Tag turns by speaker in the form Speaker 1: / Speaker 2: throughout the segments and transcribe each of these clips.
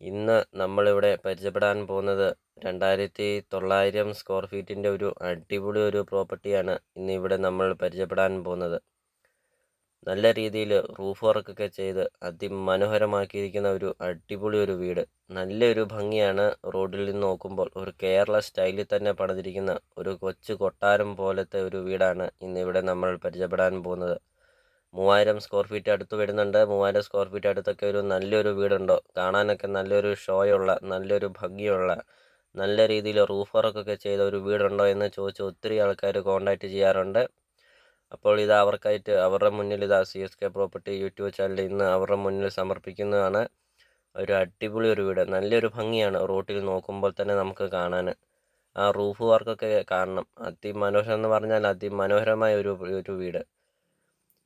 Speaker 1: ഇന്ന് നമ്മളിവിടെ പരിചയപ്പെടാൻ പോകുന്നത് രണ്ടായിരത്തി തൊള്ളായിരം സ്ക്വയർ ഫീറ്റിന്റെ ഒരു അടിപൊളി ഒരു പ്രോപ്പർട്ടിയാണ് ഇന്ന് ഇവിടെ നമ്മൾ പരിചയപ്പെടാൻ പോകുന്നത്. നല്ല രീതിയിൽ റൂഫ് വർക്കൊക്കെ ചെയ്ത് അതിമനോഹരമാക്കിയിരിക്കുന്ന ഒരു അടിപൊളി ഒരു വീട്. നല്ലൊരു ഭംഗിയാണ് റോഡിൽ നിന്ന് നോക്കുമ്പോൾ. ഒരു കേരള സ്റ്റൈലിൽ തന്നെ പണിതിരിക്കുന്ന ഒരു കൊച്ചു കൊട്ടാരം പോലത്തെ ഒരു വീടാണ് ഇന്ന് ഇവിടെ നമ്മൾ പരിചയപ്പെടാൻ പോകുന്നത്. മൂവായിരം സ്ക്വയർ ഫീറ്റ് അടുത്ത് വരുന്നുണ്ട്. മൂവായിരം സ്ക്വയർ ഫീറ്റ് അടുത്തൊക്കെ ഒരു നല്ലൊരു വീടുണ്ടോ? കാണാനൊക്കെ നല്ലൊരു ഷോയുള്ള നല്ലൊരു ഭംഗിയുള്ള നല്ല രീതിയിൽ റൂഫ് വർക്കൊക്കെ ചെയ്ത ഒരു വീടുണ്ടോ എന്ന് ചോദിച്ച് ഒത്തിരി ആൾക്കാർ കോൺടാക്റ്റ് ചെയ്യാറുണ്ട്. അപ്പോൾ ഇത് അവർക്കായിട്ട് അവരുടെ മുന്നിൽ ഇതാ C S K property YouTube channel ഇന്ന് അവരുടെ മുന്നിൽ സമർപ്പിക്കുന്നതാണ്. ഒരു അടിപൊളി ഒരു വീട്. നല്ലൊരു ഭംഗിയാണ് റോട്ടിൽ നോക്കുമ്പോൾ തന്നെ നമുക്ക് കാണാൻ ആ റൂഫ് വർക്കൊക്കെ കാണണം. അതിമനോഹരം എന്ന് പറഞ്ഞാൽ അതിമനോഹരമായ ഒരു ഒരു വീട്.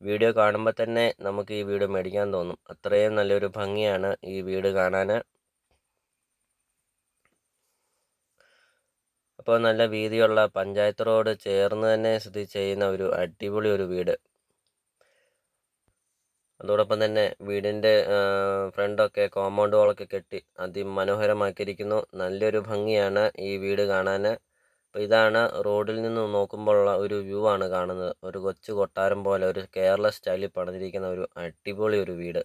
Speaker 1: വീഡിയോ കാണുമ്പോൾ തന്നെ നമുക്ക് ഈ വീട് മേടിക്കാൻ തോന്നും. അത്രയും നല്ലൊരു ഭംഗിയാണ് ഈ വീട് കാണാൻ അപ്പോൾ നല്ല വീതിയുള്ള പഞ്ചായത്ത് റോഡ് ചേർന്ന് തന്നെ സ്ഥിതി ചെയ്യുന്ന ഒരു അടിപൊളി ഒരു വീട്. അതോടൊപ്പം തന്നെ വീടിന്റെ ഫ്രണ്ടൊക്കെ കോമ്പൗണ്ട് വാളൊക്കെ കെട്ടി അതിമനോഹരമാക്കിയിരിക്കുന്നു. നല്ലൊരു ഭംഗിയാണ് ഈ വീട് കാണാൻ അപ്പോൾ ഇതാണ് റോഡിൽ നിന്ന് നോക്കുമ്പോഴുള്ള ഒരു വ്യൂ ആണ് കാണുന്നത്. ഒരു കൊച്ചു കൊട്ടാരം പോലെ ഒരു കേരള സ്റ്റൈലിൽ പണിതിരിക്കുന്ന ഒരു അടിപൊളി ഒരു വീട്.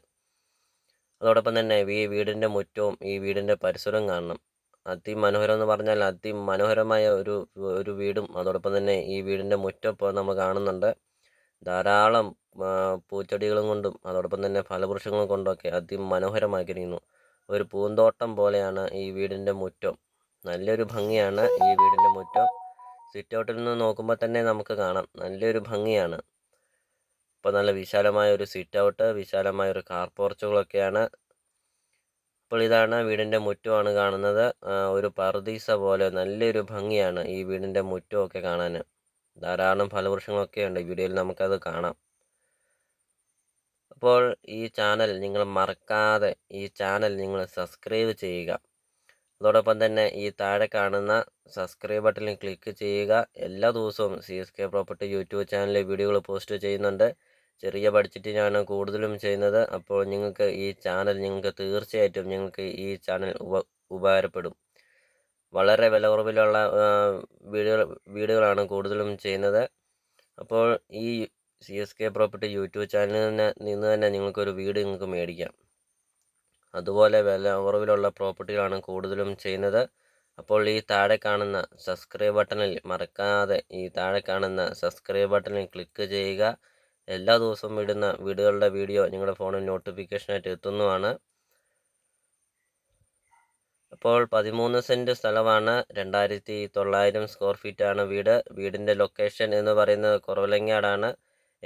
Speaker 1: അതോടൊപ്പം തന്നെ ഈ വീടിന്റെ മുറ്റവും ഈ വീടിന്റെ പരിസരവും കാണണം. അതിമനോഹരം എന്ന് പറഞ്ഞാൽ അതിമനോഹരമായ ഒരു ഒരു വീടും അതോടൊപ്പം തന്നെ ഈ വീടിന്റെ മുറ്റം ഇപ്പോൾ നമ്മൾ കാണുന്നുണ്ട്. ധാരാളം പൂച്ചെടികളും കൊണ്ടും അതോടൊപ്പം തന്നെ ഫലവൃക്ഷങ്ങളും കൊണ്ടൊക്കെ അതിമനോഹരമാക്കിയിരിക്കുന്നു. ഒരു പൂന്തോട്ടം പോലെയാണ് ഈ വീടിന്റെ മുറ്റം. നല്ലൊരു ഭംഗിയാണ് ഈ വീടിന്റെ മുറ്റം. സിറ്റ് ഔട്ടിൽ നിന്ന് നോക്കുമ്പോൾ തന്നെ നമുക്ക് കാണാം. നല്ലൊരു ഭംഗിയാണ്. ഇപ്പോൾ നല്ല വിശാലമായ ഒരു സിറ്റ് വിശാലമായ ഒരു കാർ പോർച്ചുകളൊക്കെയാണ് അപ്പോൾ ഇതാണ് വീടിന്റെ മുറ്റമാണ് കാണുന്നത്. ഒരു പർദീസ പോലെ നല്ലൊരു ഭംഗിയാണ് ഈ വീടിന്റെ മുറ്റമൊക്കെ കാണാൻ ധാരാളം ഫലവൃക്ഷങ്ങളൊക്കെ ഉണ്ട്. ഈ വീഡിയോയിൽ നമുക്കത് കാണാം. അപ്പോൾ ഈ ചാനൽ നിങ്ങൾ മറക്കാതെ ഈ ചാനൽ നിങ്ങൾ സബ്സ്ക്രൈബ് ചെയ്യുക. അതോടൊപ്പം തന്നെ ഈ താഴെ കാണുന്ന സബ്സ്ക്രൈബ് ബട്ടണിൽ ക്ലിക്ക് ചെയ്യുക. എല്ലാ ദിവസവും C S K property YouTube ചാനലിൽ വീഡിയോകൾ പോസ്റ്റ് ചെയ്യുന്നുണ്ട്. ചെറിയ ബഡ്ജറ്റിനാണ് കൂടുതലും ചെയ്യുന്നത്. അപ്പോൾ നിങ്ങൾക്ക് ഈ ചാനൽ നിങ്ങൾക്ക് തീർച്ചയായിട്ടും നിങ്ങൾക്ക് ഈ ചാനൽ ഉപ ഉപകാരപ്പെടും. വളരെ വില കുറവിലുള്ള വീഡിയോ വീഡിയോകളാണ് കൂടുതലും ചെയ്യുന്നത്. അപ്പോൾ ഈ C S K property YouTube ചാനലിൽ നിന്ന് തന്നെ നിങ്ങൾക്കൊരു വീട് നിങ്ങൾക്ക് മേടിക്കാം. അതുപോലെ വില കുറവിലുള്ള പ്രോപ്പർട്ടികളാണ് കൂടുതലും ചെയ്യുന്നത്. അപ്പോൾ ഈ താഴെ കാണുന്ന സബ്സ്ക്രൈബ് ബട്ടണിൽ മറക്കാതെ ഈ താഴെ കാണുന്ന സബ്സ്ക്രൈബ് ബട്ടണിൽ ക്ലിക്ക് ചെയ്യുക. എല്ലാ ദിവസവും ഇടുന്ന വീടുകളുടെ വീഡിയോ നിങ്ങളുടെ ഫോണിൽ നോട്ടിഫിക്കേഷനായിട്ട് എത്തുന്നതാണ്. അപ്പോൾ പതിമൂന്ന് സെന്റ് സ്ഥലമാണ്. രണ്ടായിരത്തി തൊള്ളായിരം സ്ക്വയർ ഫീറ്റാണ് വീട്. വീടിന്റെ ലൊക്കേഷൻ എന്ന് പറയുന്നത് കുറവലങ്ങാടാണ്.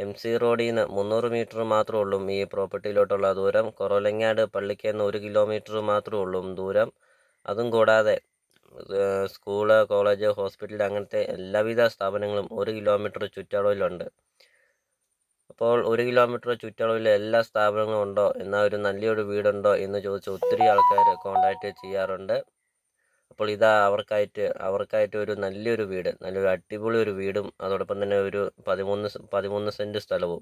Speaker 1: എം സി റോഡിൽ നിന്ന് മുന്നൂറ് മീറ്റർ മാത്രമേ ഉള്ളൂ. ഈ പ്രോപ്പർട്ടിയിലോട്ടുള്ള ദൂരം കുറവലങ്ങാട് നിന്ന് ഒരു കിലോമീറ്റർ മാത്രമേ ഉള്ളൂ ദൂരം. അതും കൂടാതെ സ്കൂൾ കോളേജ് ഹോസ്പിറ്റൽ അങ്ങനത്തെ എല്ലാവിധ സ്ഥാപനങ്ങളും ഒരു കിലോമീറ്റർ ചുറ്റളവിലുണ്ട്. അപ്പോൾ ഒരു കിലോമീറ്റർ ചുറ്റളവിൽ എല്ലാ സ്ഥാപനങ്ങളും ഉണ്ടോ? എന്നാൽ ഒരു നല്ലൊരു വീടുണ്ടോ? എന്ന് ചോദിച്ച് ഒത്തിരി ആൾക്കാർ കോണ്ടാക്റ്റ് ചെയ്യാറുണ്ട്. അപ്പോൾ ഇതാ അവർക്കായിട്ട് അവർക്കായിട്ട് ഒരു നല്ലൊരു വീട് നല്ലൊരു അടിപൊളി ഒരു വീടും അതോടൊപ്പം തന്നെ ഒരു പതിമൂന്ന് പതിമൂന്ന് സെന്റ് സ്ഥലവും.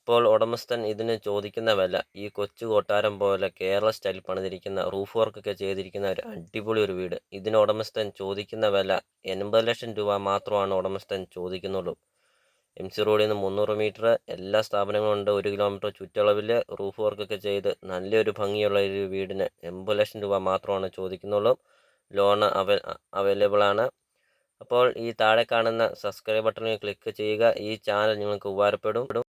Speaker 1: ഇപ്പോൾ ഉടമസ്ഥൻ ഇതിന് ചോദിക്കുന്ന വില ഈ കൊച്ചു കൊട്ടാരം പോലെ കേരള സ്റ്റൈൽ പണിതിരിക്കുന്ന റൂഫ് വർക്കൊക്കെ ചെയ്തിരിക്കുന്ന ഒരു അടിപൊളി ഒരു വീട്. ഇതിന് ഉടമസ്ഥൻ ചോദിക്കുന്ന വില എൺപത് ലക്ഷം രൂപ മാത്രമാണ് ഉടമസ്ഥൻ ചോദിക്കുന്നുള്ളൂ. എം സി റോഡിൽ നിന്ന് മുന്നൂറ് മീറ്റർ എല്ലാ സ്ഥാപനങ്ങളും ഉണ്ട്. ഒരു കിലോമീറ്റർ ചുറ്റളവിൽ റൂഫ് വർക്കൊക്കെ ചെയ്ത് നല്ലൊരു ഭംഗിയുള്ള ഒരു വീടിന് എൺപത് ലക്ഷം രൂപ മാത്രമാണ് ചോദിക്കുന്നുള്ളൂ. ലോൺ അവ അവൈലബിൾ ആണ്. അപ്പോൾ ഈ താഴെ കാണുന്ന സബ്സ്ക്രൈബ് ബട്ടണിൽ ക്ലിക്ക് ചെയ്യുക. ഈ ചാനൽ നിങ്ങൾക്ക് ഉപകാരപ്പെടും.